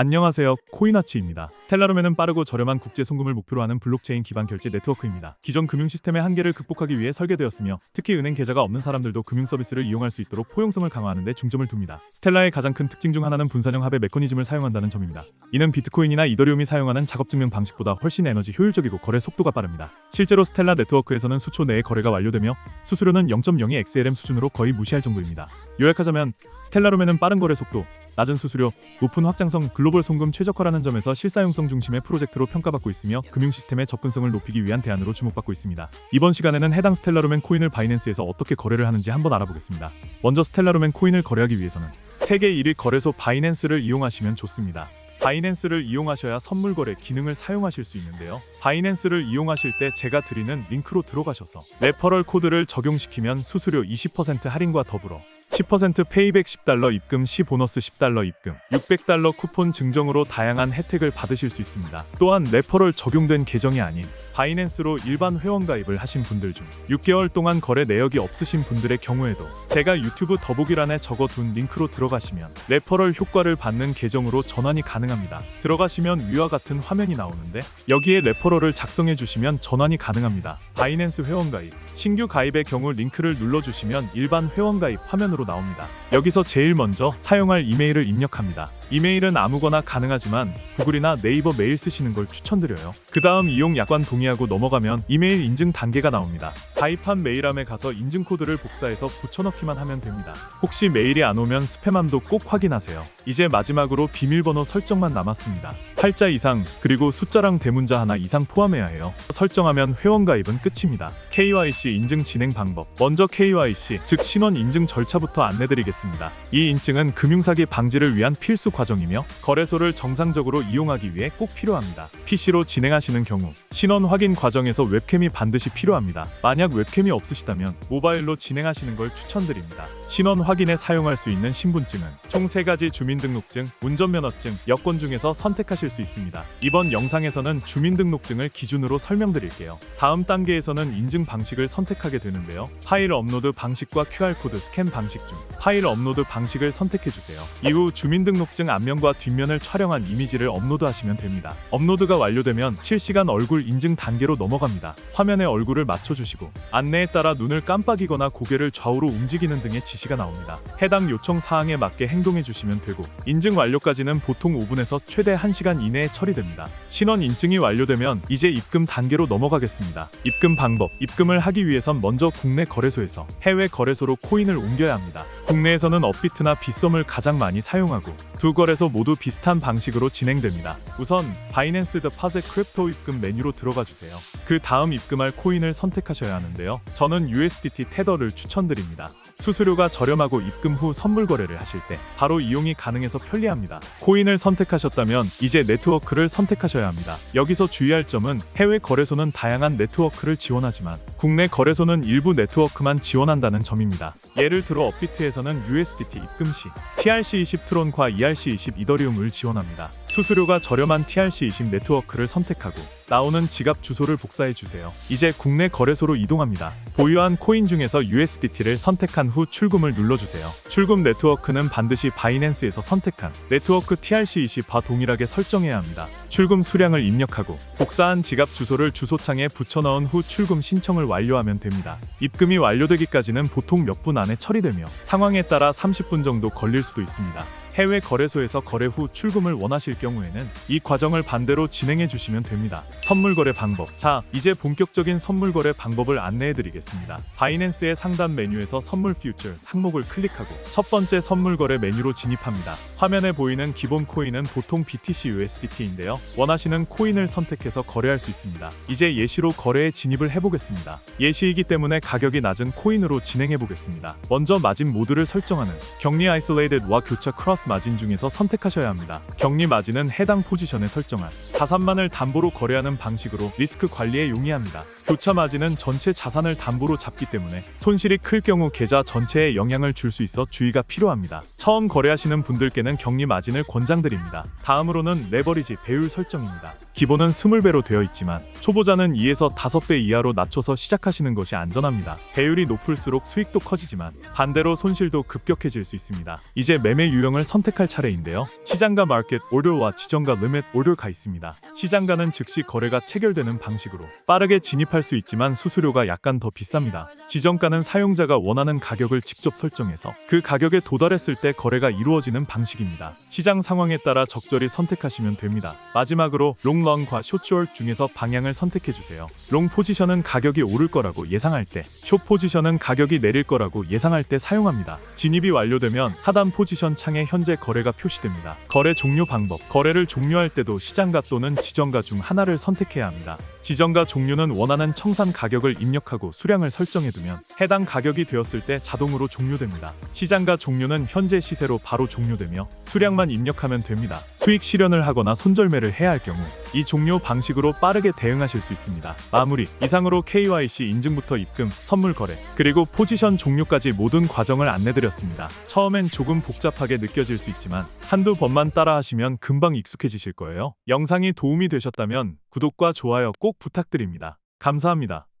안녕하세요. 코인아치입니다. 텔라룸에는 빠르고 저렴한 국제 송금을 목표로 하는 블록체인 기반 결제 네트워크입니다. 기존 금융 시스템의 한계를 극복하기 위해 설계되었으며 특히 은행 계좌가 없는 사람들도 금융 서비스를 이용할 수 있도록 포용성을 강화하는 데 중점을 둡니다. 스텔라의 가장 큰 특징 중 하나는 분산형 합의 메커니즘을 사용한다는 점입니다. 이는 비트코인이나 이더리움이 사용하는 작업 증명 방식보다 훨씬 에너지 효율적이고 거래 속도가 빠릅니다. 실제로 스텔라 네트워크에서는 수초 내에 거래가 완료되며 수수료는 0.02 XLM 수준으로 거의 무시할 정도입니다. 요약하자면 스텔라룸에는 빠른 거래 속도, 낮은 수수료, 높은 확장성, 글로벌 송금 최적화라는 점에서 실사용성 중심의 프로젝트로 평가받고 있으며 금융 시스템의 접근성을 높이기 위한 대안으로 주목받고 있습니다. 이번 시간에는 해당 스텔라룸엔 코인을 바이낸스에서 어떻게 거래를 하는지 한번 알아보겠습니다. 먼저 스텔라룸엔 코인을 거래하기 위해서는 세계 1위 거래소 바이낸스를 이용하시면 좋습니다. 바이낸스를 이용하셔야 선물 거래 기능을 사용하실 수 있는데요. 바이낸스를 이용하실 때 제가 드리는 링크로 들어가셔서 레퍼럴 코드를 적용시키면 수수료 20% 할인과 더불어 10% 페이백 10달러 입금 시 보너스 10달러 입금, 600달러 쿠폰 증정으로 다양한 혜택을 받으실 수 있습니다. 또한 레퍼럴 적용된 계정이 아닌 바이낸스로 일반 회원 가입을 하신 분들 중 6개월 동안 거래 내역이 없으신 분들의 경우에도 제가 유튜브 더보기란에 적어둔 링크로 들어가시면 레퍼럴 효과를 받는 계정으로 전환이 가능합니다. 들어가시면 위와 같은 화면이 나오는데 여기에 레퍼럴을 작성해 주시면 전환이 가능합니다. 바이낸스 회원 가입, 신규 가입의 경우 링크를 눌러주시면 일반 회원 가입 화면으로 나옵니다. 여기서 제일 먼저 사용할 이메일을 입력합니다. 이메일은 아무거나 가능하지만 구글이나 네이버 메일 쓰시는 걸 추천드려요. 그 다음 이용 약관 동의 하고 넘어가면 이메일 인증 단계가 나옵니다. 가입한 메일함에 가서 인증 코드를 복사해서 붙여넣기만 하면 됩니다. 혹시 메일이 안 오면 스팸함도 꼭 확인하세요. 이제 마지막으로 비밀번호 설정만 남았습니다. 8자 이상 그리고 숫자랑 대문자 하나 이상 포함해야 해요. 설정하면 회원 가입은 끝입니다. KYC 인증 진행 방법. 먼저 KYC 즉 신원 인증 절차부터 안내드리겠습니다. 이 인증은 금융사기 방지를 위한 필수 과정이며 거래소를 정상적으로 이용하기 위해 꼭 필요합니다. PC로 진행하시는 경우 신원 확인 과정에서 웹캠이 반드시 필요합니다. 만약 웹캠이 없으시다면 모바일로 진행하시는 걸 추천드립니다. 신원 확인에 사용할 수 있는 신분증은 총 3가지 주민등록증, 운전면허증, 여권 중에서 선택하실 수 있습니다. 이번 영상에서는 주민등록증을 기준으로 설명드릴게요. 다음 단계에서는 인증 방식을 선택하게 되는데요. 파일 업로드 방식과 QR코드 스캔 방식 중 파일 업로드 방식을 선택해 주세요. 이후 주민등록증 앞면과 뒷면을 촬영한 이미지를 업로드하시면 됩니다. 업로드가 완료되면 실시간 얼굴 인증 단계로 넘어갑니다. 화면에 얼굴을 맞춰주시고 안내에 따라 눈을 깜빡이거나 고개를 좌우로 움직이는 등의 지시가 나옵니다. 해당 요청 사항에 맞게 행동해 주시면 되고 인증 완료까지는 보통 5분에서 최대 1시간 이내에 처리됩니다. 신원 인증이 완료되면 이제 입금 단계로 넘어가겠습니다. 입금 방법 입금을 하기 위해선 먼저 국내 거래소에서 해외 거래소로 코인을 옮겨야 합니다. 국내에서는 업비트나 빗썸을 가장 많이 사용하고 두 거래소 모두 비슷한 방식으로 진행됩니다. 우선 바이낸스 더 파세 크립토 입금 메뉴로 들어가 주세요. 그 다음 입금할 코인을 선택하셔야 하는데요. 저는 USDT 테더를 추천드립니다. 수수료가 저렴하고 입금 후 선물 거래를 하실 때 바로 이용이 가능해서 편리합니다. 코인을 선택하셨다면 이제 네트워크를 선택하셔야 합니다. 여기서 주의할 점은 해외 거래소는 다양한 네트워크를 지원하지만 국내 거래소는 일부 네트워크만 지원한다는 점입니다. 예를 들어 업비트에서는 USDT 입금 시 TRC20 트론과 ERC20 이더리움을 지원합니다. 수수료가 저렴한 TRC20 네트워크를 선택하고 나오는 지갑 주소를 복사해 주세요. 이제 국내 거래소로 이동합니다. 보유한 코인 중에서 USDT를 선택한 후 출금을 눌러주세요. 출금 네트워크는 반드시 바이낸스에서 선택한 네트워크 TRC20과 동일하게 설정해야 합니다. 출금 수량을 입력하고 복사한 지갑 주소를 주소창에 붙여넣은 후 출금 신청을 완료하면 됩니다. 입금이 완료되기까지는 보통 몇 분 안에 처리되며 상황에 따라 30분 정도 걸릴 수도 있습니다. 해외 거래소에서 거래 후 출금을 원하실 경우에는 이 과정을 반대로 진행해 주시면 됩니다. 선물 거래 방법. 자, 이제 본격적인 선물 거래 방법을 안내해 드리겠습니다. 바이낸스의 상단 메뉴에서 선물 퓨처 항목을 클릭하고 첫 번째 선물 거래 메뉴로 진입합니다. 화면에 보이는 기본 코인은 보통 BTC USDT인데요. 원하시는 코인을 선택해서 거래할 수 있습니다. 이제 예시로 거래에 진입을 해 보겠습니다. 예시이기 때문에 가격이 낮은 코인으로 진행해 보겠습니다. 먼저 마진 모드를 설정하는 격리 아이솔레이드와 교차 크로스 마진 중에서 선택하셔야 합니다. 격리 마진은 해당 포지션에 설정한 자산만을 담보로 거래하는 방식으로 리스크 관리에 용이합니다. 교차 마진은 전체 자산을 담보로 잡기 때문에 손실이 클 경우 계좌 전체에 영향을 줄 수 있어 주의가 필요합니다. 처음 거래하시는 분들께는 격리 마진을 권장드립니다. 다음으로는 레버리지 배율 설정입니다. 기본은 20배로 되어 있지만 초보자는 2에서 5배 이하로 낮춰서 시작하시는 것이 안전합니다. 배율이 높을수록 수익도 커지지만 반대로 손실도 급격해질 수 있습니다. 이제 매매 유형을 선택할 차례인데요. 시장가 마켓 오더와 지정가 리밋 오더가 있습니다. 시장가는 즉시 거래가 체결되는 방식으로 빠르게 진입할 수 있지만 수수료가 약간 더 비쌉니다. 지정가는 사용자가 원하는 가격을 직접 설정해서 그 가격에 도달했을 때 거래가 이루어지는 방식입니다. 시장 상황에 따라 적절히 선택하시면 됩니다. 마지막으로 롱런과 숏쇼트 중에서 방향을 선택해 주세요. 롱 포지션은 가격이 오를 거라고 예상할 때, 숏 포지션은 가격이 내릴 거라고 예상할 때 사용합니다. 진입이 완료되면 하단 포지션 창에 현재 거래가 표시됩니다. 거래 종료 방법. 거래를 종료할 때도 시장가 또는 지정가 중 하나를 선택해야 합니다. 지정가 종료는 원하는 청산 가격을 입력하고 수량을 설정해 두면 해당 가격이 되었을 때 자동으로 종료됩니다. 시장가 종료는 현재 시세로 바로 종료되며 수량만 입력하면 됩니다. 수익 실현을 하거나 손절매를 해야 할 경우 이 종료 방식으로 빠르게 대응하실 수 있습니다. 마무리 이상으로 KYC 인증부터 입금, 선물 거래, 그리고 포지션 종료까지 모든 과정을 안내드렸습니다. 처음엔 조금 복잡하게 느껴질 수 있지만 한두 번만 따라하시면 금방 익숙해지실 거예요. 영상이 도움이 되셨다면 구독과 좋아요 꼭 부탁드립니다. 감사합니다.